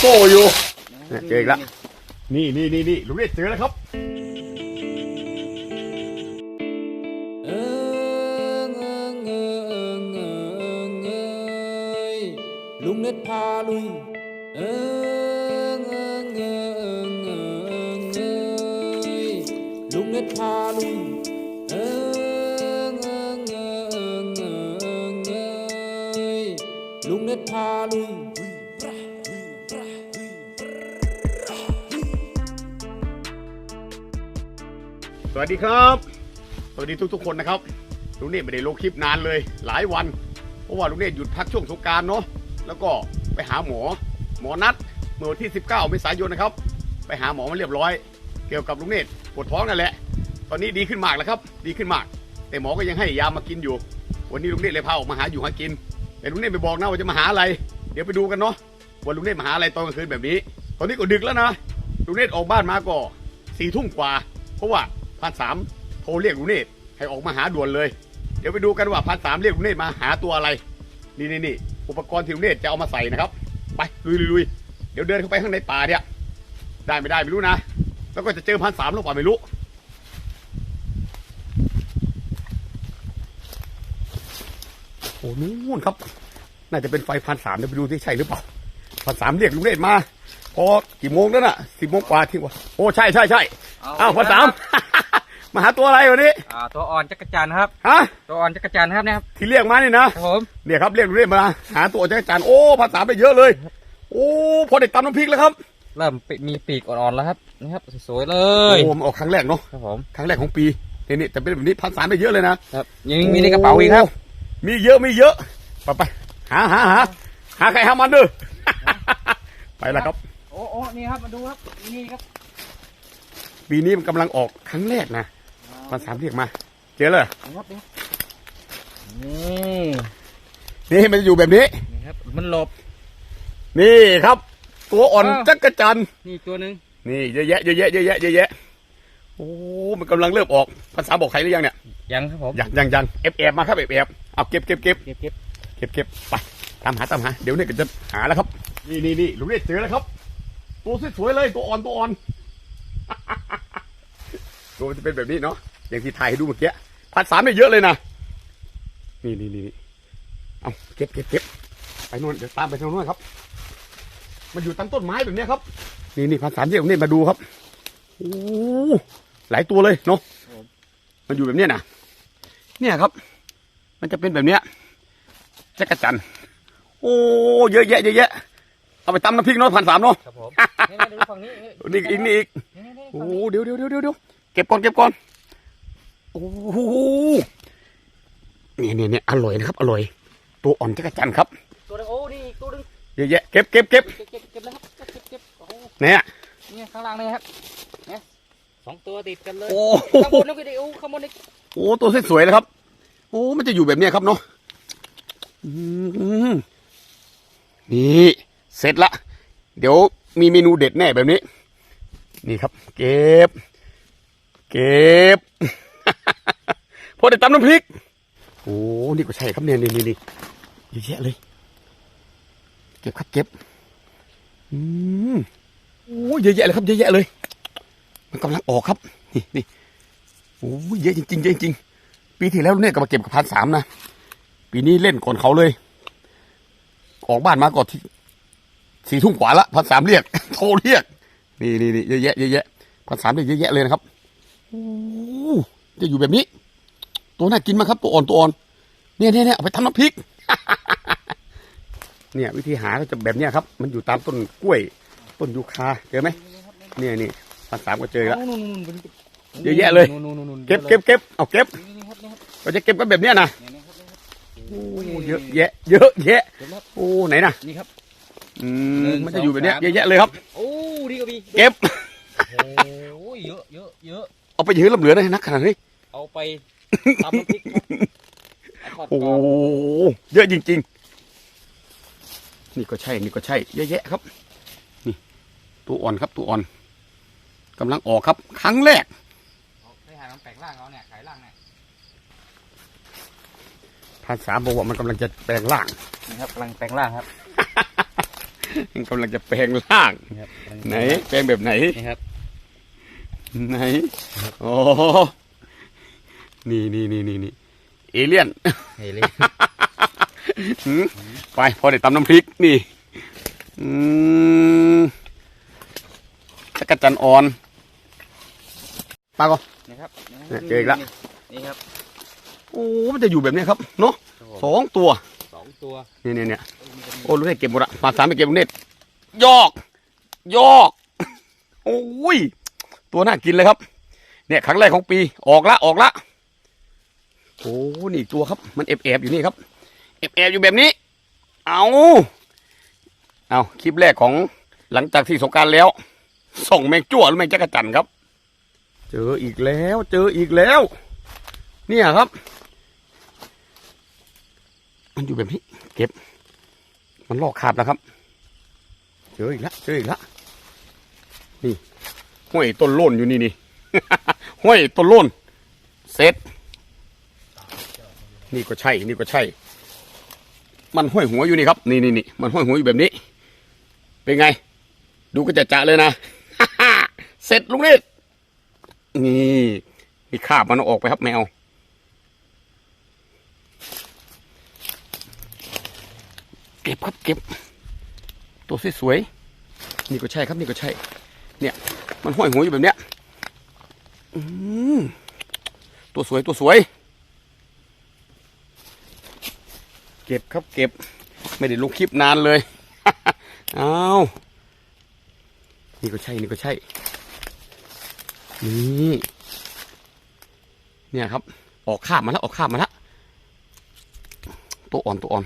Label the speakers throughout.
Speaker 1: โซ่อยู่เนี่ยเจออีกแล้วนี่นี่นี่นี่ลุงเนตรเจอแล้วครับ
Speaker 2: เอิงเอิงเอิงเอิงเอยลุงเน็ตพาลุยเอิงเอิงเอิงเอิงเอยลุงเน็ตพาลุยเอิงเอิงเอิงเอิงเอยลุงเน็ตพาลุย
Speaker 1: สวัสดีครับ สวัสดีทุกๆคนนะครับลุงเนตไม่ได้ลงคลิปนานเลย หลายวัน เพราะว่าลุงเนตหยุดพักช่วงสงการเนาะแล้วก็ไปหาหมอ หมอนัดเมื่อวันที่ 19เมษายนนะครับ ไปหาหมอมาเรียบร้อย เกี่ยวกับลุงเนตปวดท้องนั่นแหละ ตอนนี้ดีขึ้นมากแล้วครับ ดีขึ้นมาก แต่หมอก็ยังให้ยามากินอยู่ วันนี้ลุงเนตเลยพาออกมาหาอยู่หากิน แต่ลุงเนตไม่บอกนะว่าจะมาหาอะไร เดี๋ยวไปดูกันเนาะว่าลุงเนตมาหาอะไรตอนกลางคืนแบบนี้ ตอนนี้ก็ดึกแล้วนะลุงเนตออกบ้านมาก็สี่ทุ่มกว่า เพราะว่า พันสามโทรเรียกลุงเนตรให้ออกมาหาด่วนเลย เดี๋ยวไปดูกันว่าพันสามเรียกลุงเนตรมาหาตัวอะไร นี่นี่นี่อุปกรณ์ที่ลุงเนตรจะเอามาใส่นะครับ ไปลุยลุยเดี๋ยวเดินเข้าไปข้างในป่าเนี่ยได้ไม่ได้ไม่รู้นะ แล้วก็จะเจอพันสามหรือเปล่าไม่รู้โอ้นู่นครับ น่าจะเป็นไฟพันสามเดี๋ยวไปดูที่ใช่หรือเปล่าพันสามเรียกลุงเนตรมา พอกี่โมงแล้วน่ะสิบโมงกว่าที่ว่าโอ้ใช่ใช่ใช่อ้าวพันสามมาหาตัวอะไรวันนี้
Speaker 3: อ่าตัวอ่อนจักรจันทร์ครับ
Speaker 1: ฮะ
Speaker 3: ตัวอ่อนจักรจันทร์ครับเนี่ยครับ
Speaker 1: ที่เรียกมานี่นะครับ
Speaker 3: ผม
Speaker 1: เนี่ยครับเรียกลุงเนตรมาหาตัวจักรจันทร์โอ้พันสามไปเยอะเลย โอ้พอเด็กตำน้ำพริกแล้วครับ
Speaker 3: เริ่มปีมีปีกอ่อนๆแล้วครับนี่ครับสวยๆเลย
Speaker 1: โอ้มันออกครั้งแรกเนาะ
Speaker 3: ครับผม
Speaker 1: ครั้งแรกของปีนี่นี่แต่เป็นแบบนี้พันสามไปเยอะเลยนะครับ
Speaker 3: ยังมีในกระเป๋าอีกครับ
Speaker 1: โมีเยอะมีเยอะไปไปหาหาหาหาใครหามันเด้อไปแล้วครับ
Speaker 3: โอ้โอ้นี่ครับมาดูครับนี่ครับ
Speaker 1: ปีนี้มันกำลังออกครั้งแรกนะพันสามเรียกมา เจอเลย
Speaker 3: นี่ครับนี่
Speaker 1: นี่มันจะอยู่แบบนี้
Speaker 3: นี่ครับ มันหลบ
Speaker 1: นี่ครับ ตัวอ่อน
Speaker 3: อ้าว
Speaker 1: จักรจันทร์
Speaker 3: นี่ตัวหนึ่ง
Speaker 1: นี่เยอะแยะเยอะแยะเยอะแยะเยอะแยะโอ้มันกำลังเริ่มออกภาษาบอกใครหรือยังเนี่ย
Speaker 3: ยังครับผม
Speaker 1: ยังยังยังเอฟเอฟมาครับเอฟเอฟเอาเก็บเก็บเก็บ
Speaker 3: เก็บเก็บ
Speaker 1: เก็บเก็บไปตามหาตามหา เดี๋ยวเนี่ยก็จะหาแล้วครับ นี่นี่นี่ลุงเรียกเจอแล้วครับ ตัวสวยๆเลยตัวอ่อนตัวอ่อนตัวจะเป็นแบบนี้เนาะอย่างที่ถ่ายให้ดูเมื่อกี้พันสามเนี่ยเยอะเลยนะนี่นี่นี่เอาเก็บเก็บเก็บไปโน่นเดี๋ยวตามไปทางโน้นครับ มันอยู่ตามต้นไม้แบบนี้ครับ นี่นี่พันสามเรียกนี่มาดูครับโอ้หลายตัวเลยเนาะมันอยู่แบบนี้นะเนี่ยครับ มันจะเป็นแบบเนี้ยจักรจันโอ้เยอะแยะเยอะแยะ เอาไปตำน้ำพริกเนาะพันสามเนาะ
Speaker 3: ครับผมนี่ดูฝั่งนี้
Speaker 1: นี่อีกนี่อีก
Speaker 3: นี่นี่
Speaker 1: โอ้
Speaker 3: ฝั่งนี้
Speaker 1: เดี๋ยวเดี๋ยวเดี๋ยวเดี๋ยวเดี๋ยวเก็บก่อนเก็บก่อนโอ้โหเนี่ยเนี่ยเนี่ยอร่อยนะครับ อร่อย ตัวอ่อนจักรจันทร์ครับ
Speaker 3: ตัวหนึงโอ้นี่อีกตัวหนึง
Speaker 1: เยอะแยะเก็บเก็บเก็บ
Speaker 3: เก็บเก็บเก็บแล้วครับเก็บเก็บเก็บโอ้
Speaker 1: เนี่ย
Speaker 3: นี่ข้างล่างเลยครับเนี่ยสองตัวติดกันเลย
Speaker 1: โอ้
Speaker 3: ข้างบนนั่นก็ดีโอ้ข้างบนนี่
Speaker 1: โอ้ตัวสวยๆเลยครับโอ้มันจะอยู่แบบเนี้ยครับเนาะอืมนี่ เสร็จละ เดี๋ยวมีเมนูเด็ดแน่แบบนี้ นี่ครับ เก็บ เก็บพอได้ตำน้ำพริก โอ้นี่ก็ใช่ครับเนี่ยนี่นี่เยอะแยะเลย เก็บครับเก็บ อืมโอ้เยอะแยะเลยครับเยอะแยะเลย มันกำลังออกครับ นี่นี่โอ้เยอะจริงๆเยอะจริงปีที่แล้วเนี่ยก็มาเก็บกับพันสามนะ ปีนี้เล่นก่อนเขาเลย ออกบ้านมาก่อนที่ สี่ทุ่มกว่าละพันสามเรียก โทรเรียก นี่นี่นี่เยอะแยะเยอะแยะพันสามเรียกเยอะแยะเลยนะครับโอ้จะอยู่แบบนี้ ตัวน่ากินมากครับ ตัวอ่อนตัวอ่อนเนี่ยเนี่ยเนี่ยเอาไปทำน้ำพริก เนี่ย วิธีหาก็จะแบบเนี้ยครับ มันอยู่ตามต้นกล้วย ต้นยูคาเจอไหมเนี่ยนี่พันสามก็เจอแล้ว
Speaker 3: นู่นนู่นนู่น
Speaker 1: เยอะแยะเลย
Speaker 3: นู่นนู่นนู่น
Speaker 1: เก็บเก็บเก็บเอาเก็บ
Speaker 3: นี่นี่ครับนี่ครับ
Speaker 1: เราจะเก็บกันแบบเนี้ยนะ
Speaker 3: นี่นี่ครับนี่ครับ
Speaker 1: โอ้เยอะแยะ เยอะแยะ
Speaker 3: เก็บแล้ว
Speaker 1: โอ้ไหนนะ
Speaker 3: นี่ครับ
Speaker 1: อื
Speaker 3: หนึ่
Speaker 1: ม
Speaker 3: ง
Speaker 1: มันจะอยู่แบบเนี้ย
Speaker 3: สอง
Speaker 1: เย
Speaker 3: สาม
Speaker 1: อะแยะเลยครับ
Speaker 3: โอ้ดีกว่าบี
Speaker 1: เก็บ
Speaker 3: โอ้ยเยอะเยอะเยอะ
Speaker 1: เอาไปยืนลำเหลือได้นักขนาดนี้
Speaker 3: เอาไปตำน้ำพริกครับเอาทอด
Speaker 1: โอ้
Speaker 3: กรอบ
Speaker 1: เยอะจริง ๆ นี่ก็ใช่ นี่ก็ใช่ เยอะแยะครับ นี่ตัวอ่อนครับตัวอ่อนกำลังออกครับ ครั้งแรก
Speaker 3: เอาไปหาน้ำแปลงร่างเอาเนี่ยขายร่างเนี่ย
Speaker 1: พันสามบอกว่ามันกำลังจะแปลงร่าง
Speaker 3: นี่ครับกำลังแปลงร่างครับ
Speaker 1: กำลังจะแปลงร่าง
Speaker 3: นี่ครับ
Speaker 1: ไหน แปลงแบบไหน
Speaker 3: นี่ครับ
Speaker 1: ไหนโอ้นี่นี่นี่นี่นี่เอเลี่ยน
Speaker 3: เฮ้ยเลย
Speaker 1: หืมไปพอได้ตำน้ำพริกนี่อืมจักรจันทร์อ่อนปลาก็
Speaker 3: นี่ครับ
Speaker 1: เนี่ยเจออีกละ
Speaker 3: นี่ครับ
Speaker 1: โอ้ มันจะอยู่แบบนี้ครับ เนาะ
Speaker 3: ครับ
Speaker 1: ส
Speaker 3: ผม
Speaker 1: องตัว
Speaker 3: สองตัว
Speaker 1: นี่นี่เนี่ยโอ้ลูกเน็ตเก็บหมดละมาสามไปเก็บลูกเน็ตยอก ยอก โอ้ย ตัวน่ากินเลยครับ เนี่ยครั้งแรกของปี ออกละออกละ โอ้นี่อีกตัวครับ มันแอบแอบๆอยู่นี่ครับ แอบแอบๆอยู่แบบนี้ เอาเอาคลิปแรกของหลังจากที่สงกรารแล้ว ส่งแมงจั่วหรือแมงจักรจันทร์ครับ เจออีกแล้ว เจออีกแล้ว เนี่ยครับ มันอยู่แบบนี้ เก็บ มันลอกคาบแล้วครับ เจออีกแล้วเจออีกแล้วนี่ห้อยต้นโล่นอยู่นี่นี่ห้อยต้นโล่นเสร็จนี่ก็ใช่ นี่ก็ใช่ มันห้อยหัวอยู่นี่ครับ นี่นี่นี่มันห้อยหัวอยู่แบบนี้ เป็นไง ดูก็จะจะเลยนะ เสร็จลุงนี่นี่นี่คาบมันออกไปครับแมว เก็บครับเก็บ ตัวสวยๆนี่ก็ใช่ครับนี่ก็ใช่ เนี่ย มันห้อยหัวอยู่แบบเนี้ยอืมตัวสวยตัวสวย เก็บครับเก็บ ไม่ได้ลงคลิปนานเลยเอานี่ก็ใช่นี่ก็ใช่ นี่เนี่ยครับ ออกคาบมาแล้วออกคาบมาแล้วตัวอ่อนตัวอ่อน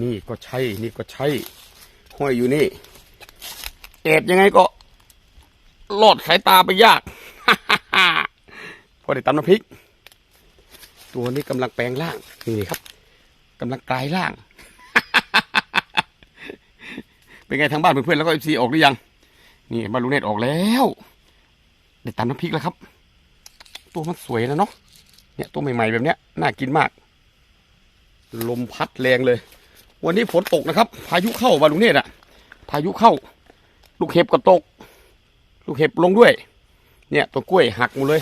Speaker 1: นี่ก็ใช่ นี่ก็ใช่ ห้อยอยู่นี่แอบยังไงก็ลอดสายตาไปยากพอได้ตำน้ำพริก ตัวนี้กำลังแปลงร่าง นี่ครับกำลังกลายร่าง เป็นไงทางบ้านเพื่อนๆแล้วก็เอฟซีออกหรือยัง นี่บาลูเนตออกแล้วได้ตำน้ำพริกแล้วครับ ตัวมันสวยแล้วเนาะเนี่ยตัวใหม่ๆแบบเนี้ยน่ากินมาก ลมพัดแรงเลย วันนี้ฝนตกนะครับ พายุเข้าบาลุงเนตอะพายุเข้า ลูกเห็บก็ตก ลูกเห็บลงด้วย เนี่ยตัวกล้วยหักหมดเลย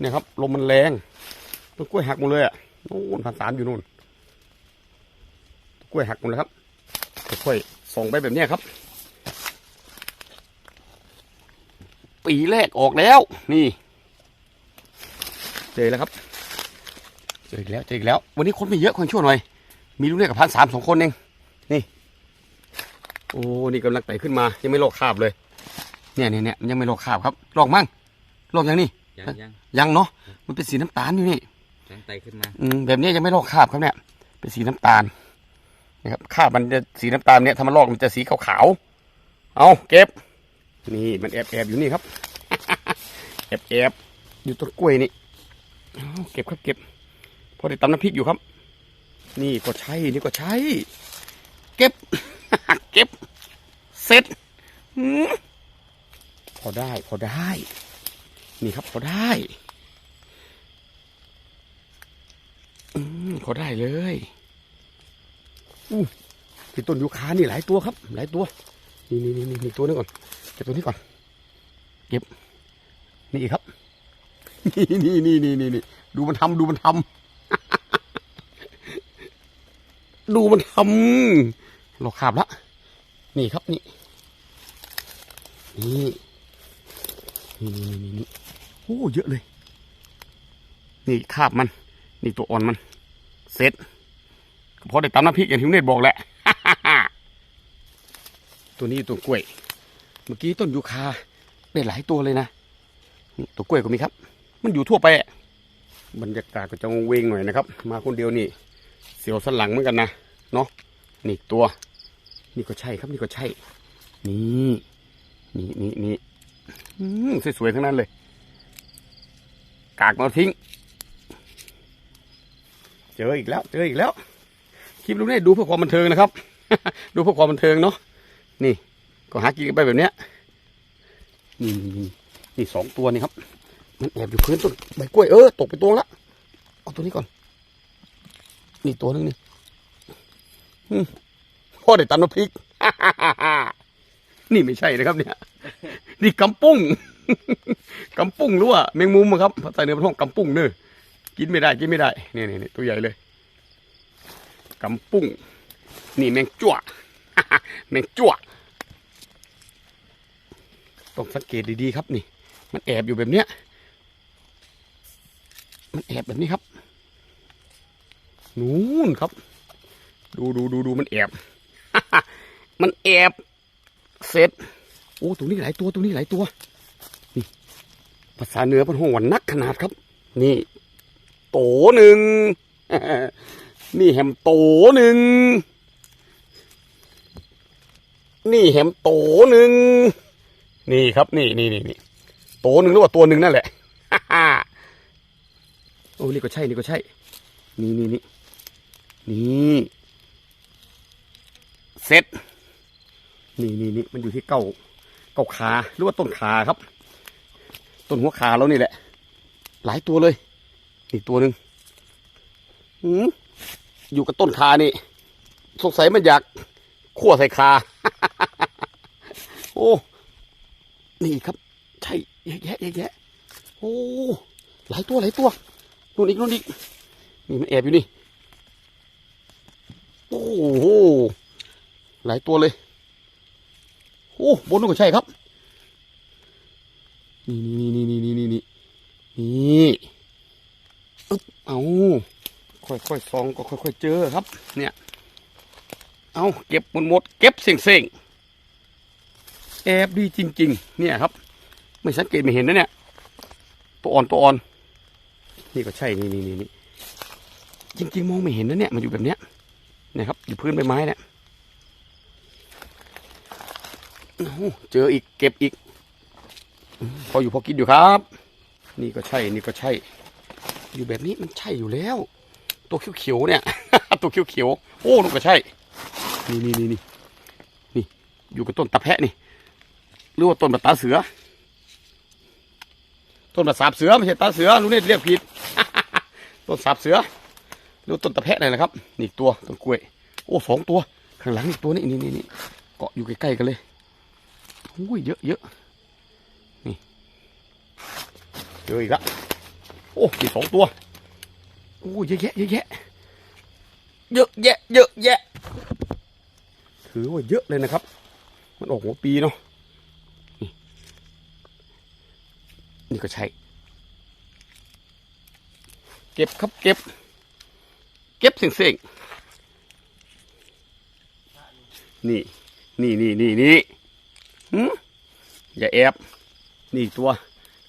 Speaker 1: เนี่ยครับลมมันแรงตัวกล้วยหักหมดเลยอะนู่นพันสามอยู่นู่นตัวกล้วยหักหมดเลยครับค่อยๆส่งไปแบบนี้ครับ ปีแรกออกแล้ว นี่เจอแล้วครับเจออีกแล้วเจออีกแล้ว วันนี้คนไม่เยอะคนชั่วหน่อย มีลูกเรียกกับพันสามสองคนเอง นี่ โอ้ นี่กำลังไต่ขึ้นมา ยังไม่ลอกคราบเลย เนี่ยเนี่ยเนี่ยมันยังไม่ลอกคราบครับลอกมั่งลอกยังนี่
Speaker 3: ยังยัง
Speaker 1: ยังเนาะ มันเป็นสีน้ำตาลอยู่นี่
Speaker 3: ยังไตขึ้นมา
Speaker 1: อืม แบบนี้ยังไม่ลอกคราบครับเนี่ย เป็นสีน้ำตาล นะครับคราบมันจะสีน้ำตาลเนี่ยถ้ามันลอกมันจะสีขาวๆ เอาเก็บ นี่มันแอบแอบอยู่นี่ครับ แอบแอบอยู่ต้นกล้วยนี่เอาเก็บครับเก็บ พอได้ตำน้ำพริกอยู่ครับ นี่ก็ใช่นี่ก็ใช่ เก็บ เก็บ เสร็จพอได้พอได้ นี่ครับ พอได้อืมพอได้เลยอู้ที่ต้นยูคานี่หลายตัวครับ หลายตัว นี่นี่นี่นี่ตัวนึงก่อนเก็บตัวนี้ก่อน เก็บ นี่ครับ นี่นี่นี่นี่นี่นี่ดูมันทำดูมันทำ ดูมันทำเราขาบละนี่ครับนี่นี่นี่นี่นี่นี่โอ้เยอะเลย นี่คาบมัน นี่ตัวอ่อนมันเสร็จพอได้ตำน้ำพริกอย่างที่เนตบอกแหละตัวนี้ตัวกล้วย เมื่อกี้ต้นยูคาได้หลายตัวเลยนะตัวกล้วยก็มีครับ มันอยู่ทั่วไปอะบรรยากาศก็จะวงเวงหน่อยนะครับ มาคนเดียวนี่ เสียวสันหลังเหมือนกันนะเนาะนี่ตัว นี่ก็ใช่ครับนี่ก็ใช่ นี่นี่นี่นี่สวยๆทั้งนั้นเลย กากมาทิ้ง เจออีกแล้ว เจออีกแล้วคลิปลูกนี่ดูเพื่อความบันเทิงนะครับ ดูเพื่อความบันเทิงเนาะนี่ ก็หากินไปแบบเนี้ยนี่นี่นี่นี่สองตัวนี่ครับ มันแอบอยู่พื้นต้นใบกล้วยเออตกไปตัวละเอาตัวนี้ก่อน นี่ตัวนึงนี่พ่อได้ตำน้ำพริก นี่ไม่ใช่นะครับ เนี่ย นี่กำปุ้งกำปุ้งหรือว่าแมงมุมอะครับภาษาเนื้อเป็นห้องกำปุ้งเนอกินไม่ได้กินไม่ได้นี่นี่นี่ตัวใหญ่เลยกำปุ้ง นี่แมงจั่วแมงจั่วต้องสังเกตดีๆครับนี่ มันแอบอยู่แบบเนี้ย มันแอบแบบนี้ครับ นู่นครับ ดูดูดูดูมันแอบ มันแอบเสร็จ โอ้ตรงนี้หลายตัวตรงนี้หลายตัว นี่ภาษาเหนือเป็นห้องวันนักขนาดครับ นี่ โตหนึ่งนี่แฮมโตหนึ่งนี่แฮมโตหนึ่งนี่ครับ นี่นี่นี่นี่โตหนึ่งหรือว่าตัวหนึ่งนั่นแหละโอ้นี่ก็ใช่นี่ก็ใช่ นี่นี่นี่ นี่เสร็จนี่นี่นี่มันอยู่ที่เก้าเก้าขาหรือว่าต้นขาครับ ต้นหัวขาแล้วนี่แหละ หลายตัวเลยนี่ตัวหนึ่งหืมอยู่กับต้นขานี่ สงสัยมันอยากขั้วใส่ขาโอ้ นี่ครับ ใช่เยะแยะเยอะแยะโอ้ หลายตัวหลายตัวนู่นอีกนู่นอีก นี่มันแอบอยู่นี่ โอ้โหหลายตัวเลยโอ้บนนู้นก็ใช่ครับ นี่นี่นี่นี่นี่นี่นี่นี่อึ๊บเอาค่อยๆส่องก็ค่อยๆเจอครับ เนี่ย เอาเก็บหมดหมดเก็บเสี่ยงเสี่ยงแอบดีจริง ๆ เนี่ยครับ ไม่สังเกตไม่เห็นนะเนี่ย ตัวอ่อนตัวอ่อน นี่ก็ใช่นี่นี่นี่จริง ๆ มองไม่เห็นนะเนี่ย มันอยู่แบบเนี้ย นี่ครับ อยู่พื้นใบไม้เนี่ยเจออีกเก็บอีก พออยู่พอกินอยู่ครับ นี่ก็ใช่นี่ก็ใช่ อยู่แบบนี้มันใช่อยู่แล้ว ตัวเขียวๆเนี่ย ตัวเขียวๆโอ้นั่ก็ใช่ นี่นี่นี่นี่นี่อยู่กับต้นตะแพะนี่หรือว่าต้นมะตาเสือ ต้นมะสาบเสือไม่ใช่ตาเสือลุงเนตรเรียกผิด ต้นสาบเสือ หรือว่าต้นตะแพะนี่นแหละครับ นี่ตัวต้นกล้วย โอ้สองตัว ข้างหลังอีกตัวนี่นี่นี่เกาะอยู่ใกล้ๆกันเลยโอ้ยเยอะเยอะนี่เจออีกละโอ้อีกสองตัวโอ้ยเยอะแยะเยอะแยะเยอะแยะเยอะแยะถือว่าเยอะเลยนะครับ มันออกหัวปีเนาะนี่ก็ใช่ เก็บครับเก็บ เก็บเสียงๆนี่ นี่นี่นี่นี่หืมอย่าแอบนี่ตัว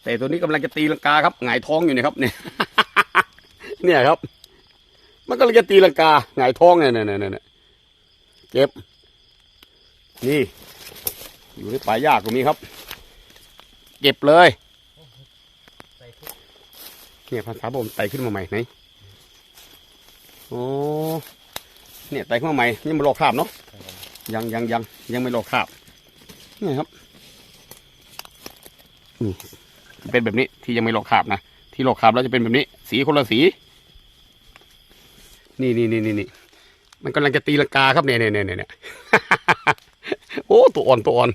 Speaker 1: แต่ตัวนี้กำลังจะตีลังกาครับหงายท้องอยู่เนี่ยครับเนี่ยเนี่ยครับ มันกำลังจะตีลังกาหงายท้องเนี่ยเนี่ยเนี่ยเนี่ยเก็บ นี่ อยู่ในป่าหญ้าตรงนี้ครับ เก็บเลยเนี่ยภาษาผมไต่ขึ้นมาใหม่ไหน โอ้เนี่ยไต่ขึ้นมาใหม่ยังไม่ลอกคราบเนาะยังยังยังยังไม่ลอกคราบนี่ครับนี่เป็นแบบนี้ที่ยังไม่ลอกคราบนะที่ลอกคราบแล้วจะเป็นแบบนี้ สีคนละสี นี่นี่นี่นี่นี่มันกำลังจะตีลังกาครับเนี่ยเนี่ยเนี่ยเนี่ยโอ้ตัวอ่อนตัวอ่อน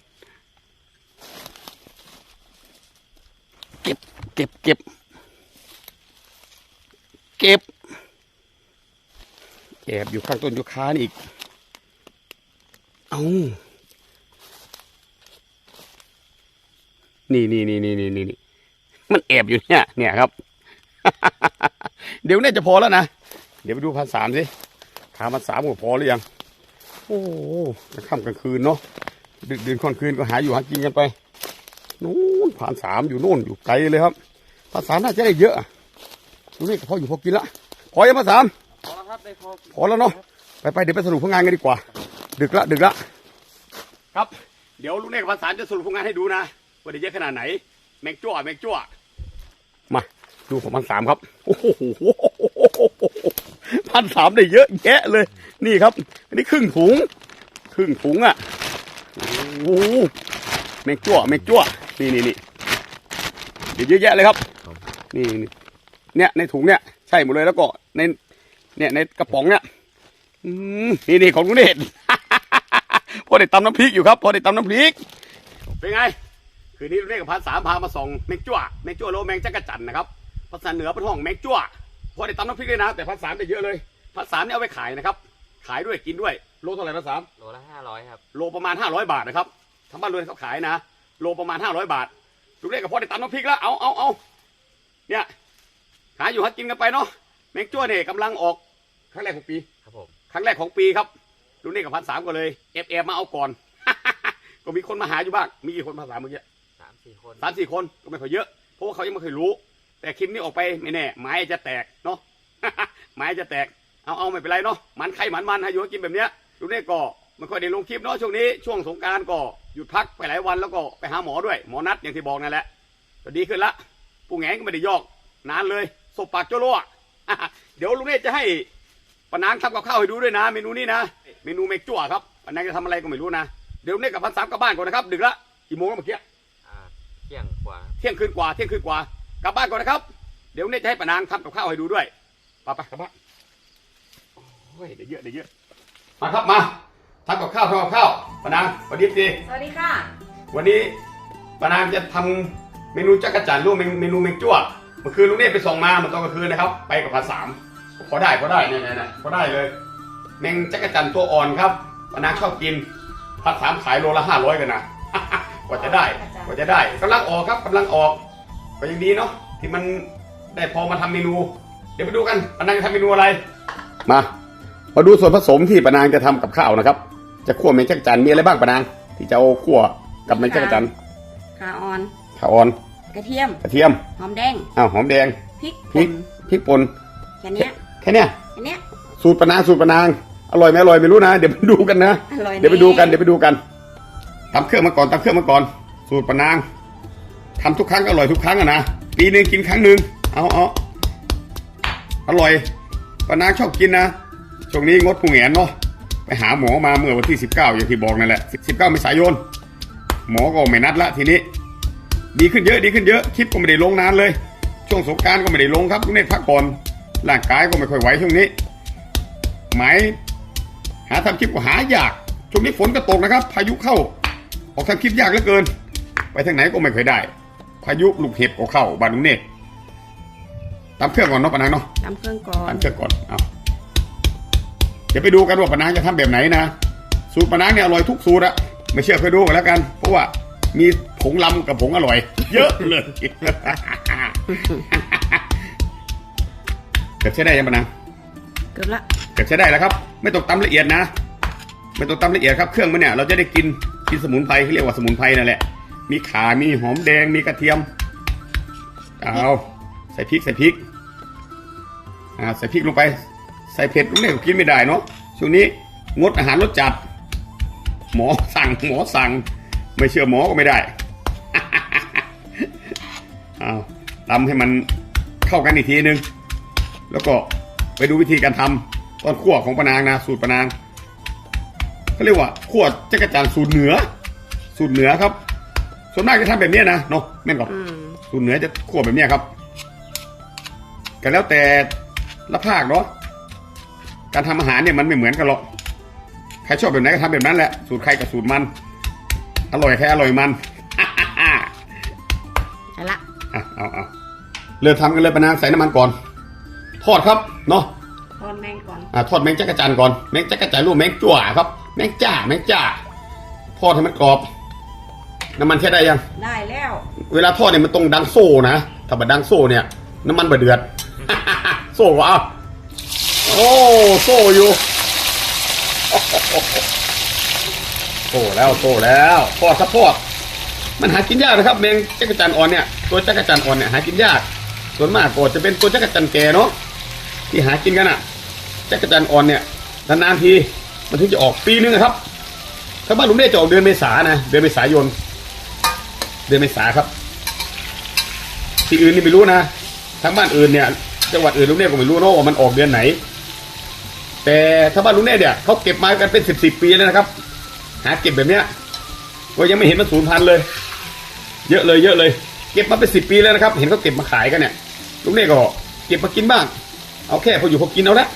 Speaker 1: เก็บเก็บเก็บเก็บ แอบอยู่ข้างต้นยูคานอีก เอานี่นี่นี่นี่นี่นี่นี่มันแอบอยู่เนี่ย เนี่ยครับ เดี๋ยวเนี่ยจะพอแล้วนะ เดี๋ยวไปดูพันสามสิถามพันสามก็พอหรือยัง โอ้กลางค่ำกลางคืนเนาะ ดึกดื่นค่อนคืนก็หาอยู่หากินกันไปนู้นผ่านสามอยู่โน่นอยู่ไกลเลยครับพันสามน่าจะได้เยอะดูนี่พออยู่พอกินละ พอยังมาสาม
Speaker 3: ครับได้พอ
Speaker 1: พอแล้วเนาะไปไปเดี๋ยวไปสรุปผลงานกันดีกว่า ดึกละดึกละครับ เดี๋ยวลุงเนกกับพันสามจะสรุปผลงานให้ดูนะว่าได้เยอะขนาดไหน แมงจั่วแมงจั่วมาดูของพันสามครับโอ้โหพันสามได้เยอะแยะเลย นี่ครับ อันนี้ครึ่งถุง ครึ่งถุงอะโอ้โหแมงจั่วแมงจั่วนี่นี่นี่เดี๋ยวเยอะแยะเลยครับ นี่นี่เนี่ยในถุงเนี่ยใช่หมดเลยแล้วก็ใน เนี่ยในกระป๋องเนี่ยอืมนี่นี่ของลุงเนตรพอได้ตำน้ำพริกอยู่ครับพอได้ตำน้ำพริก เป็นไง คืนนี้เรียกกับพันสามพามาส่องแมงจ้วแมงจ้วโลแมงจักรจันทร์นะครับภาษาเหนือเป็นห้องแมงจ้วพอได้ตำน้ำพริกเลยนะ แต่พันสามได้เยอะเลยพันสามเนี่ยเอาไปขายนะครับ ขายด้วยกินด้วยโลเท่าไหร่พันสาม
Speaker 3: โลละห้าร้อยครับ
Speaker 1: โลประมาณห้าร้อยบาทนะครับทางบ้านรวยเขาขายนะโลประมาณห้าร้อยบาทลูกเล็กกับพ่อได้ตำน้ำพริกแล้วเอาเอาเอาเนี่ยหาอยู่หากินกันไปเนาะแมงจ้วเนี่ยกำลังออก ครั้งแรกของปี
Speaker 3: ครับผม
Speaker 1: ครั้งแรกของปีครับลูกเล็กกับพันสามก็เลยเอฟเอฟมาเอาก่อน ก็มีคนมาหาอยู่บ้าง มีกี่คนพันสามเมื่อกี้
Speaker 3: สามสี่คน
Speaker 1: สามสี่คนก็ไม่ค่อยเยอะ เพราะว่าเขายังไม่เคยรู้ แต่คลิปนี้ออกไปไม่แน่ไม้จะแตกเนาะ ไม้จะแตก เอาเอาไม่เป็นไรเนาะ มันใครมันมันให้อยู่ให้กินแบบเนี้ยดูเนี่ยก็ไม่ค่อยได้ลงคลิปเนาะช่วงนี้ช่วงสงกรารก็หยุดพักไปหลายวันแล้วก็ไปหาหมอด้วย หมอนัดอย่างที่บอกนั่นแหละก็ดีขึ้นละปูแงนก็ไม่ได้ยอก นานเลยสบปากโจโลอะเดี๋ยวลุงเนธจะให้ ปานางทำกับข้าวให้ดูด้วยนะ เมนูนี้นะเมนูเมกจั่วครับปานางจะทำอะไรก็ไม่รู้นะเดี๋ยวลุงเนธกับพันสามกลับบ้านก่อนนะครับดึกละกี่โมงแล้วเมื่อกี้
Speaker 3: อ่าเที่ยงกว่า
Speaker 1: เที่ยงคืนกว่าเที่ยงคืนกว่ากลับบ้านก่อนนะครับ เดี๋ยวเนี่ยจะให้ปานางทำกับข้าวให้ดูด้วยไปไปกลับบ้านโอ้ยเดี๋ยวเยอะเดี๋ยวเยอะมาครับมาทำกับข้าวทำกับข้าวปานางสวัสดีดี
Speaker 4: สวัสดีค่ะ
Speaker 1: วันนี้ปานางจะทำเมนูจักรจันทร์ร่วมเมนูเมนูเมงจั่วเมื่อคืนลุงเนธไปส่งมาเมื่อตอนกลางคืนนะครับ ไปกับพันสาม พอได้พอได้เนี่ยเนี่ยเนี่ยพอได้เลยแมงจักรจันทร์ตัวอ่อนครับปานางชอบกินพันสามขายโลละห้าร้อยกันนะกว่าจะได้กว่าจะได้กำลังออกครับกำลังออกก็ยังดีเนาะที่มันได้พอมาทำเมนู เดี๋ยวไปดูกันปานางจะทำเมนูอะไร มามาดูส่วนผสมที่ปานางจะทำกับข้าวนะครับ จะคั่วแมงจักรจันทร์มีอะไรบ้างปานาง ที่จะเอาคั่วกับแมงจักรจันทร์
Speaker 4: ขาอ่อน
Speaker 1: ข้าวอ่อน
Speaker 4: กระเทียม
Speaker 1: กระเทียม
Speaker 4: หอมแดง
Speaker 1: อ้าวหอมแดง
Speaker 4: พริก
Speaker 1: พริก
Speaker 4: ป่น
Speaker 1: พริกป่น
Speaker 4: แค่เนี้ย
Speaker 1: แค่เนี้ย
Speaker 4: แค่เนี้ย
Speaker 1: สูตรปานางสูตรปานาง อร่อยไหมอร่อยไม่รู้นะ เดี๋ยวไปดูกันนะ
Speaker 4: อร่อย
Speaker 1: เดี๋ยวไปดูกัน
Speaker 4: แเดี๋
Speaker 1: ยวไปดูกันตำเครื่องมาก่อนตำเครื่องมาก่อน สูตรปานางทำทุกครั้งอร่อยทุกครั้งอะนะปีหนึ่งกินครั้งหนึ่งเอาเอาอร่อยปานางชอบกินนะช่วงนี้งดพุงแหนเนาะไปหาหมอมาเมื่อวันที่ 19 อย่างที่บอกนั่นแหละ19เมษายนหมอก็ไม่นัดละทีนี้ ดีขึ้นเยอะดีขึ้นเยอะคลิปก็ไม่ได้ลงนานเลย ช่วงสงกรารก็ไม่ได้ลงครับลุงเนตพักผ่อน ร่างกายก็ไม่ค่อยไหวช่วงนี้หมายหาทำคลิปก็หายากช่วงนี้ฝนก็ตกนะครับ พายุเข้า ออกทำคลิปยากเหลือเกิน ไปทางไหนก็ไม่เคยได้ พายุลูกเห็บก็เข้าบ้านลุงเนตตามเครื่องก่อนเนาะปะนางเนาะ
Speaker 4: ตำเครื่องก่อน
Speaker 1: ตามเครื่องก่อนเอาเดี๋ยวไปดูกันว่าปะนางจะทำแบบไหนนะสูตรปะนางเนี่ยอร่อยทุกสูตรอะไม่เชื่อเคยดูกันแล้วกัน เพราะว่ามีผงลำกับผงอร่อย เยอะเลย เกือบใช้ได้ยังปะนาง
Speaker 4: เกือบละ
Speaker 1: เก็บใช้ได้แล้วครับ ไม่ต้องตำละเอียดนะ ไม่ต้องตำละเอียดครับเครื่องมันเนี่ยเราจะได้กินกินสมุนไพรเขาเรียกว่าสมุนไพรนั่นแหละ มีข่ามีหอมแดงมีกระเทียมเอาใส่พริกใส่พริกอ่าใส่พริกลงไป ใส่เผ็ดลูกเล็กกินไม่ได้เนาะช่วงนี้งดอาหารรสจัด หมอสั่งหมอสั่ง ไม่เชื่อหมอก็ไม่ได้เอาตำให้มันเข้ากันอีกทีนึง แล้วก็ไปดูวิธีการทำตอนคั่วของปานางนะสูตรปานางเขาเรียกว่าคั่วจักรจันทร์สูตรเหนือ สูตรเหนือครับ ส่วนมากจะทำแบบเนี้ยนะเนาะแม่นก่อน
Speaker 4: อืม
Speaker 1: สูตรเหนือจะคั่วแบบเนี้ยครับก็แล้วแต่ละภาคเนาะการทำอาหารเนี่ยมันไม่เหมือนกันหรอกใครชอบแบบไหนก็ทำแบบนั้นแหละสูตรใครกับสูตรมัน อร่อยใครอร่อยมัน
Speaker 4: เอาละ
Speaker 1: อะเอาเอาเริ่มทำกันเลยปานางใส่น้ำมันก่อน ทอดครับเนาะ
Speaker 4: ทอดแมงก่อน
Speaker 1: อ่าทอดแมงจักรจันทร์ก่อนแมงจักรจันทร์รูปแมงจั่วครับ แมงจ้าแมงจ้าทอดให้มันกรอบ น้ำมันแค่ได้ยัง
Speaker 4: ได้แล้ว
Speaker 1: เวลาทอดเนี่ยมันต้องดังโซ่นะถ้าบัดดังโซ่เนี่ยน้ำมันบะเดือด โซ่ก็เอาโอ้โซ่อยู่โซ่แล้วโซ่แล้วทอดครับทอดมันหากินยากนะครับแมงจักรจันทร์อ่อนเนี่ยตัวจักรจันทร์อ่อนเนี่ยหากินยากส่วนมากก็จะเป็นตัวจักรจันทร์แก่เนาะ ที่หากินกันอะจักรจันอ่อนเนี่ยนานๆทีมันถึงจะออกปีนึงอะครับ ถ้าบ้านลุงเน่จะออกเดือนเมษานะเดือนเมษายน เดือนเมษาครับ ที่อื่นนี่ไม่รู้นะทางบ้านอื่นเนี่ยจังหวัดอื่นลุงเน่ก็ไม่รู้เนอะว่ามันออกเดือนไหน แต่ถ้าบ้านลุงเน่เนี่ยเขาเก็บมากันเป็นสิบสิบปีแล้วนะครับ หาเก็บแบบเนี้ยก็ยังไม่เห็นมันสูญพันธุ์เลย เยอะเลยเยอะเลย เก็บมาเป็นสิบปีแล้วนะครับ เห็นเขาเก็บมาขายกันเนี่ยลุงเน่ก็เก็บมากินบ้าง เอาแค่พออยู่พอกินเอาละ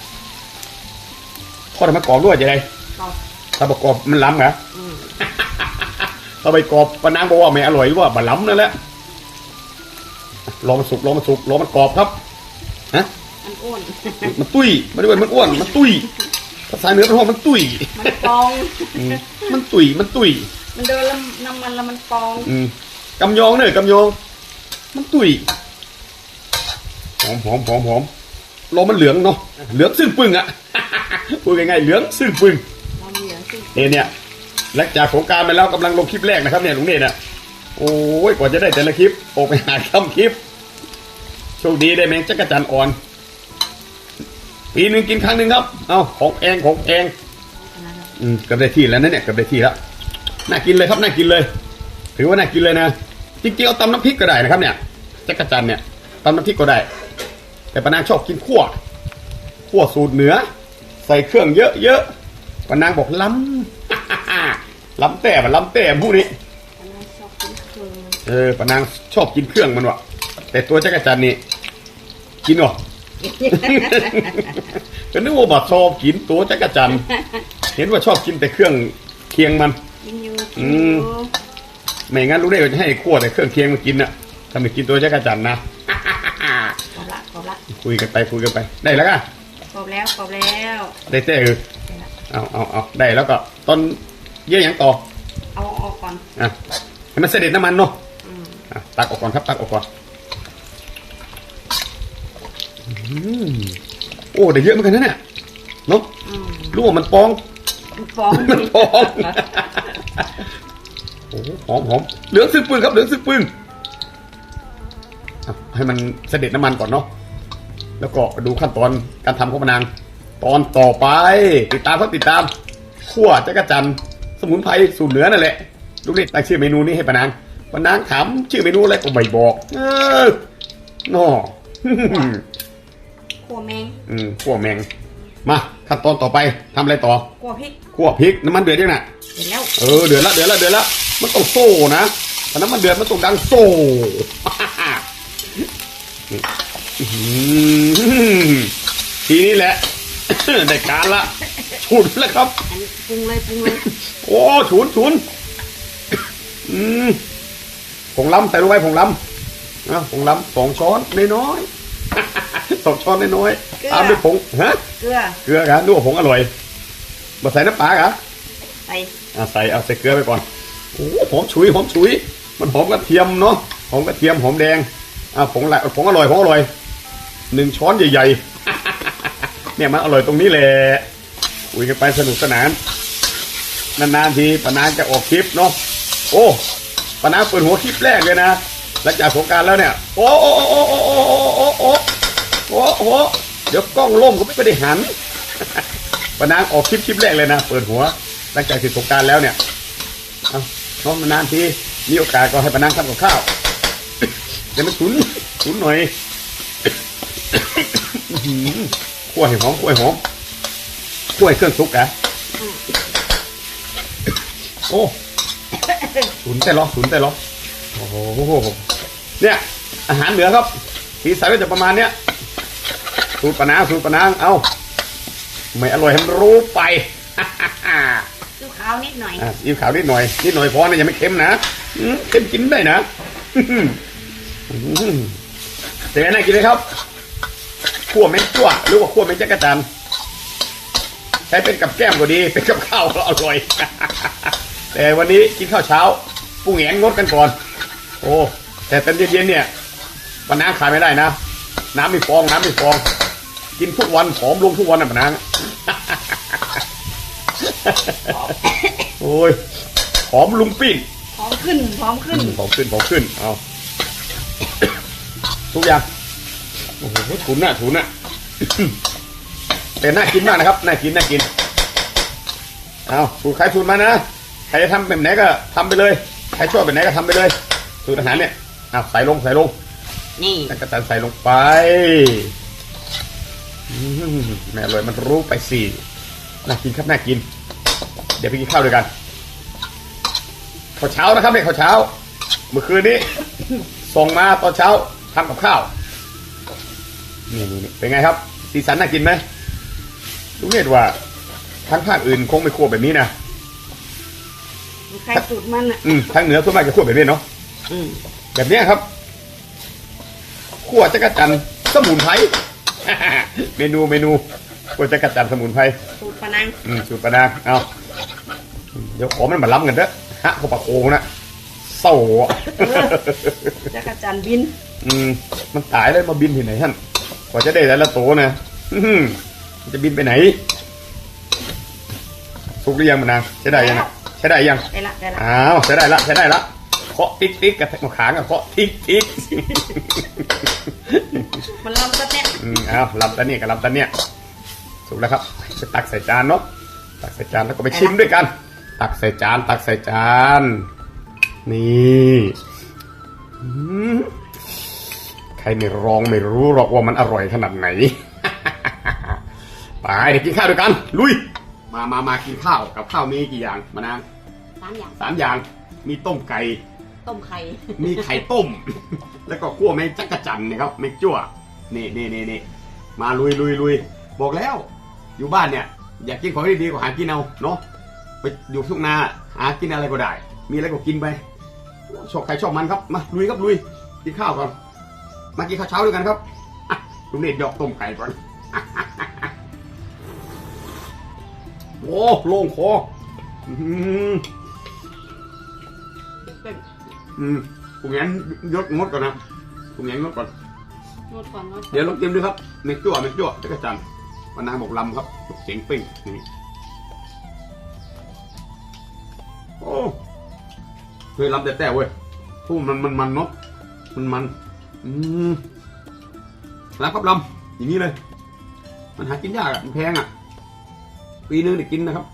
Speaker 1: ทอดให้มันกรอบด้วยจะได้
Speaker 4: กรอบ
Speaker 1: ถ้าประกอบมันล้ำเหรอ
Speaker 4: อืม
Speaker 1: ถ้าใบกรอบปานางบอกว่าไม่อร่อยหรือว่าบะล้ำนั่นแหละรอมันสุกรอมันสุกรอมันกรอบครับฮะ
Speaker 4: มันอ้วน
Speaker 1: มันตุ้ยมันด้วยมันอ้วนมันตุ้ยภาษาเหนือเป็นห้องมันตุ้ย
Speaker 4: มันปอง
Speaker 1: อืมมันตุ้ยมันตุ้ย
Speaker 4: มันโดนแล้วน้ำมันแล้วมันปอง
Speaker 1: อืมกำยองเนี่ยกำยองมันตุ้ยหอมหอมหอมหอม รอมันเหลืองเนาะเหลืองซึ่งปึ้งอะพูดง่ายๆเหลืองซึ่งปึ้ง
Speaker 4: เราเหลืองสิ
Speaker 1: เนี่ยเนี่ยหลังจากสงกรารไปแล้วกำลังลงคลิปแรกนะครับเนี่ยลุงเนตอะโอ้ยกว่าจะได้แต่ละคลิปออกไปหาคำคลิปโชคดีได้แมงจักรจันทร์อ่อนปีหนึ่งกินครั้งหนึ่งครับ เอาของแองของแอง
Speaker 4: ขนาดนั้น
Speaker 1: อืมเกับได้ที่แล้วนะเนี่ยเกับได้ที่แล้วน่ากินเลยครับน่ากินเลย ถือว่าน่ากินเลยนะจริงๆเอาตำน้ำพริกก็ได้นะครับเนี่ยจักรจันทร์เนี่ยตำน้ำพริกก็ได้ แต่ปานางชอบกินขั่วขั่วสูตรเหนือ ใส่เครื่องเยอะๆปานางบอกล้ำ ล้ำแต่มันล้ำแต่ผู้นี้
Speaker 4: อันนั้นชอบกินเครื่อง
Speaker 1: เออปานางชอบกินเครื่องมันวะแต่ตัวจักรจันทร์นี่กินหรอก็นึกว่าบอชอบกินตัวจักรจันทร์เห็นว่าชอบกินแต่เครื่องเคียงมัน
Speaker 4: กินอยู่
Speaker 1: อื
Speaker 4: กินอ
Speaker 1: ม
Speaker 4: ยู่
Speaker 1: ไม่งั้นลูกเด็กจะให้ขั้วแต่เครื่องเคียงมากินน่ะถ้าไม่กินตัวจักรจันทร์นะ คุยกันไปคุยกันไป ได้แล้วกัน
Speaker 4: กรอบแล้วกรอบแล้ว
Speaker 1: ได้แต่เออ
Speaker 4: ได้ละ
Speaker 1: เอาเอาเอาได้แล้วก็ตอนเยี่ยอย่างต่อ
Speaker 4: เอาออกก่อน
Speaker 1: อะให้มันเสด็จน้ำมันเนาะ
Speaker 4: อืม
Speaker 1: อะตักออกก่อนครับตักออกก่อนอืมโอ้ได้เยอะเหมือนกันนะเนี่ยเนาะ
Speaker 4: อืม
Speaker 1: รู้ว่ามันปอง
Speaker 4: มันฟอง
Speaker 1: มันปองโอ้หอมหอมเหลืองซึ่งปืนครับเหลืองซึ่งปืนอะให้มันเสด็จน้ำมันก่อนเนาะ แล้วก็ดูขั้นตอนการทำข้าวมันนาง ตอนต่อไป ติดตามครับติดตามขั้วจักรจันทร์สมุนไพรสูตรเหนือนั่นแหละลูกเล็กตั้งชื่อเมนูนี้ให้ปานางปานางถามชื่อเมนูอะไรก็ไม่บอก เออน่อ
Speaker 4: ขัวแมง
Speaker 1: อืมขั้วแมง มาขั้นตอนต่อไปทำอะไรต่อ
Speaker 4: ขัวพริก
Speaker 1: คั่วพริกน้ำมันเดือดยังน่ะ
Speaker 4: เสร็จแล้ว
Speaker 1: เออเดือดละเดือดละเดือดละมันต้องโซ่นะถ้าน้ำมันเดือดมันต้องดังโซ่อื้อหือ ทีนี้แหละได้การละฉุนแล้วครับ
Speaker 4: อันนี้ปรุงเลยปรุงเลย
Speaker 1: โอ้ฉุนฉุนอืมผงล้ำใส่ลงไปผงล้ำนะผงล้ำสองช้อนน้อยๆสองช้อนน้อยๆตามด้วยผงฮะ
Speaker 4: เกลือ
Speaker 1: เกลือกันดูว่าผงอร่อยมาใส่น้ำปลาเหรอ
Speaker 4: ใส่
Speaker 1: อะใส่เอาใส่เกลือไปก่อนโอ้หอมฉุยหอมฉุย มันหอมกระเทียมเนาะหอมกระเทียมหอมแดงอะผงละผงอร่อยผงอร่อย หนึ่งช้อนใหญ่ๆ เนี่ยมันอร่อยตรงนี้แหละคุยกันไปสนุกสนาน นานๆทีปานางจะออกคลิปเนาะ โอ้ปานางเปิดหัวคลิปแรกเลยนะ หลังจากสงกรารแล้วเนี่ย โอ้โอ้โอ้โอ้โอ้โอ้โอ้โอ้โอ้เดี๋ยวกล้องล่มก็ไม่ได้หันปานางออกคลิปคลิปแรกเลยนะ เปิดหัว หลังจากที่สงกรารแล้วเนี่ยเอาน้องนานๆทีมีโอกาสก็ให้ปานางทำกับข้าวเดี๋ยวมันฉุนฉุนหน่อย อื้อหือคั่วให้หอมคั่วให้หอมคั่วให้เครื่องสุกอะโอ้ฉุนแต่ล้อฉุนแต่ล้อโอ้โหเนี่ยอาหารเหนือครับสีสันก็จะประมาณเนี้ยสูตรปนางสูตรปนางเอาไม่อร่อยให้มันรู้ไป
Speaker 4: ดูขาวนิดหน่อย
Speaker 1: ซีอิ๊วขาวนิดหน่อยนิดหน่อยพอนะย่าไม่เค็มนะเค็มกินได้นะแต่น่ากินเลยครับ ขั่วเม็ดจั่วหรือว่าขั่วเม็ดจักรจันทร์ใช้เป็นกับแก้มก็ดี เป็นกับข้าวก็อร่อย แต่วันนี้กินข้าวเช้าปูแหงงดกันก่อน โอ้แต่ตอนเย็นๆเนี่ยวันน้ำขายไม่ได้นะ น้ำไม่ฟองน้ำไม่ฟอง กินทุกวันผอมลงทุกวันนะปะนางโอ้ยหอมลุงปิ้ง
Speaker 4: พร้อมขึ้นพร้อมขึ้น
Speaker 1: ผอมขึ้นผอมขึ้นเอาทุกอย่างโอ้โหถุนน่ะถุนน่ะแต่น่ากินมากนะครับ น่ากิน น่ากิน เอาสูตรใครสูตรมานะ ใครจะทำแบบไหนก็ทำไปเลย ใครชอบแบบไหนก็ทำไปเลย สูตรอาหารเนี่ยเอาใส่ลงใส่ลง
Speaker 4: นี่
Speaker 1: แล้วก็ตันใส่ลงไปอืมแม่อร่อยมันรู้ไปสิน่ากินครับน่ากิน เดี๋ยวไปกินข้าวด้วยกันข้าวเช้านะครับเนี่ยข้าวเช้า เมื่อคืนนี้ ส่งมาตอนเช้าทำกับข้าว นี่นี่นี่เป็นไงครับสีสันน่ากินไหมลูกเนตรว่าทั้งภาคอื่นคงไม่คั่วแบบนี้นะ
Speaker 4: ใครสูตรมันอะ
Speaker 1: อืมทางเหนือส่วนมากจะคั่วแบบนี้เนาะ
Speaker 4: อืม
Speaker 1: แบบเนี้ยครับคั่วจักรจันทร์สมุนไพรเมนูเมนูคั่วจักรจันทร์สมุนไพร
Speaker 4: สูตรปะนัง
Speaker 1: อืมสูตรปะนางเอาเดี๋ยวขอมันมาล้ำกันเด้อฮะเขาปากโอ่งนะเศร้าอะ
Speaker 4: จักรจันทร์บิน
Speaker 1: อืมมันตายแล้วมาบินที่ไหนท่านก ว่าจะได้แต่ละตัวนะอื้อหือมันจะบินไปไหนสุกหรือยังมันนางใช้ได้ยังอะใช้ได้ยัง
Speaker 4: ได้ละได้ละ
Speaker 1: อ้าวใช้ได้ละใช้ได้ละเคาะติ๊กติ๊กกับมาขางอะเคาะติ๊กติ๊ก
Speaker 4: มันลำก็เนี่ย
Speaker 1: อืมเอาลำตะเนี่ยกับลำตะเนี่ยสุกแล้วครับจะตักใส่จานเนาะตักใส่จานแล้วก็ไปชิมด้วยกัน ตักใส่จาน ตักใส่จาน นี่อืมใครไม่ลองไม่รู้หรอกว่ามันอร่อยขนาดไหน ไปเดี๋ยวกินข้าวด้วยกัน ลุย มามามากินข้าวกับข้าวมีกี่อย่างมานาง
Speaker 4: สามอย่าง
Speaker 1: สามอย่าง มีต้มไก่
Speaker 4: ต้มไข่
Speaker 1: มีไข่ต้ม แล้วก็คั่วแมงจักรจันทร์นะครับแมงจั่ว นี่นี่นี่นี่มาลุยลุยลุยบอกแล้ว อยู่บ้านเนี่ย อยากกินของดีๆก็หากินเอาเนาะไปอยู่ทุ่งนาหากินอะไรก็ได้ มีอะไรก็กินไปชอบใครชอบมันครับมาลุยครับลุยกินข้าวก่อน มากินข้าวเช้าด้วยกันครับอะลุงเนตรยอกต้มไก่ก่อน โอ้โล่งคออื้อหือ
Speaker 4: เป็น
Speaker 1: อืมผมงั้นยกงดก่อนนะผมงั้นงดก่อน
Speaker 4: นวดก่อนนวด
Speaker 1: เดี๋ยวลองกินดูครับเมกจั่วเมกจั่วจักรจันทร์วันนางบอกลำครับเสียงปิ้งนี่โอ้เคยลำแต่แต่เว้ยพูดมันมันมันเนาะมันมัน อืมลำครับลำอย่างนี้เลย มันหากินยากอะมันแพงอะ ปีนึงได้กินนะครับ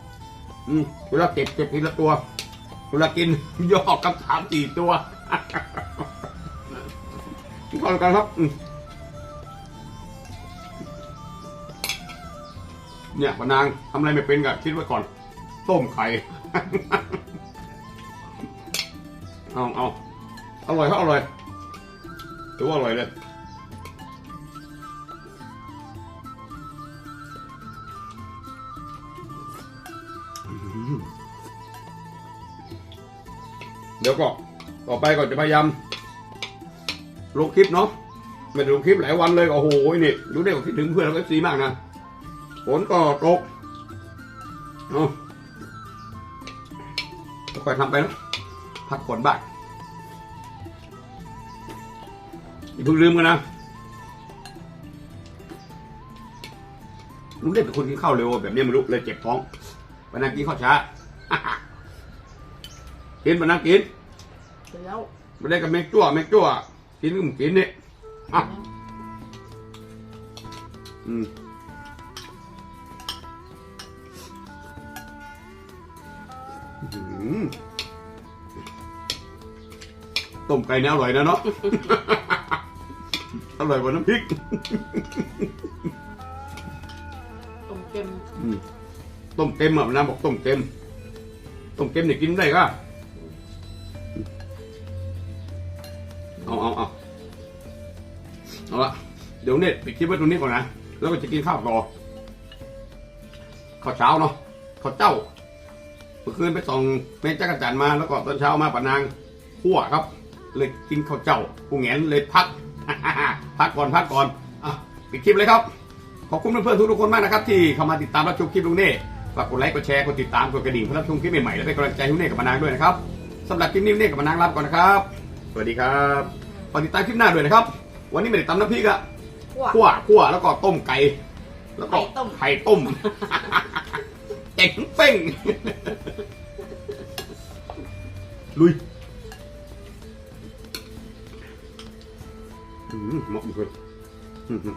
Speaker 1: อืมเวลาเก็บเก็บทีละตัวเวลากินยอกกับสามสี่ตัวกินกันครับอืเนี่ยปนางทำอะไรไม่เป็นก็คิดไว้ก่อน ต้มไข่เอาเอาอร่อยครับอร่อย ถือว่าอร่อยเลยเดี๋ยวก็ต่อไปก็จะพยายามลงคลิปเนาะไม่ได้ลงคลิปหลายวันเลยก็โอ้โหนี่ดูได้ว่าคิดถึงเพื่อนเราเอฟซีมากนะฝนก็ตกเอาค่อยทำไปนะพักผ่อนบ้าง อย่าเพิ่งลืมกันนะลุงเด็กเป็นคนกินข้าวเร็วแบบนี้ไม่รู้เลยเจ็บท้องวันนั้นกินข้าวช้า กินวันนั้นกิน
Speaker 4: เสร็จแล้ว
Speaker 1: ไม่ได้กับแม็กจั่วแม็กจั่วกินก็มึงกินนี่อะอืมอื้อหือต้มไก่เนี่ยอร่อยนะเนาะ อร่อยกว่าน้ำพริก
Speaker 4: ต้มเค็ม
Speaker 1: อืมต้มเต็มอะน้ำบอกต้มเต็ม ต้มเต็มเนี่ยกินได้ก็เอาเอาเอาเอาละเดี๋ยวเนี่ยปิดคลิปไว้ตรงนี้ก่อนนะ แล้วก็จะกินข้าวต่อข้าวเช้าเนาะข้าวเจ้าเมื่อคืนไปส่องแม่จักรจันทร์มาแล้วก็ตอนเช้ามาปะนางขั่วครับ เลยกินข้าวเจ้าผู้แงนเลยพัก พักก่อนพักก่อนอะปิดคลิปเลยครับขอบคุณเพื่อนๆทุกๆคนมากนะครับที่เข้ามาติดตามรับชมคลิปลุงเน่ฝากกดไลค์กดแชร์กดติดตามกดกระดิ่งเพื่อรับชมคลิปใหม่ๆและเป็นกำลังใจให้ลุงเน่กับปานางด้วยนะครับสำหรับคลิปนี้ลุงเน่กับปานางลาไปก่อนนะครับ สวัสดีครับฝากติดตามคลิปหน้าด้วยนะครับ วันนี้ไม่ได้ตำน้ำพริกอะ
Speaker 4: คั่ว
Speaker 1: คั่วคั่วแล้วก็ต้มไก่แล้วก็
Speaker 4: ไข่ต้ม
Speaker 1: ไข่ต้มเจ๋งเป้งลุย อืมเห